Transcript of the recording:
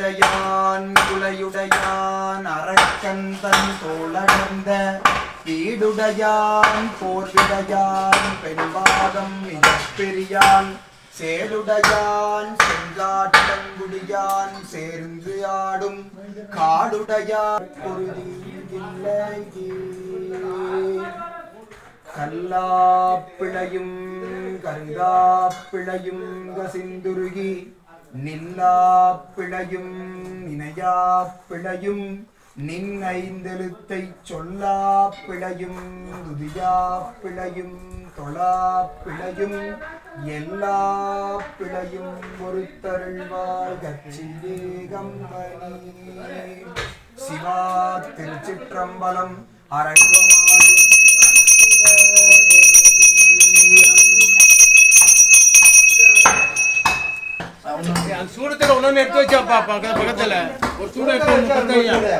சீடுடையான் அரக்கன் தன் தோளடர்ந்த வீடுடையான் போர்விடையான் பெண்பாகம் மிகப்பெரியான் சேலுடையான் செங்காட்டங்குடியான் சேர்ந்து ஆடும் காடுடையான் கல்லாப்பிழையும் கருதாப்பிழையும் கசிந்துருகி நில்லாப்பிழையும் நினையாப்பிழையும் நின் ஐந்தெழுத்தை சொல்லாப்பிழையும் துதியாப்பிழையும் தொழாப்பிழையும் எல்லா பிழையும் ஒருத்தருள்வாய் கச்சிதேகம் சிவா திருச்சிற்றம்பலம் அரங்கம் அந்த சூடத்துல ஒண்ணு எடுத்து வச்சாப்பா பக்க- பக்கத்துல. ஒரு சூட எடுத்து.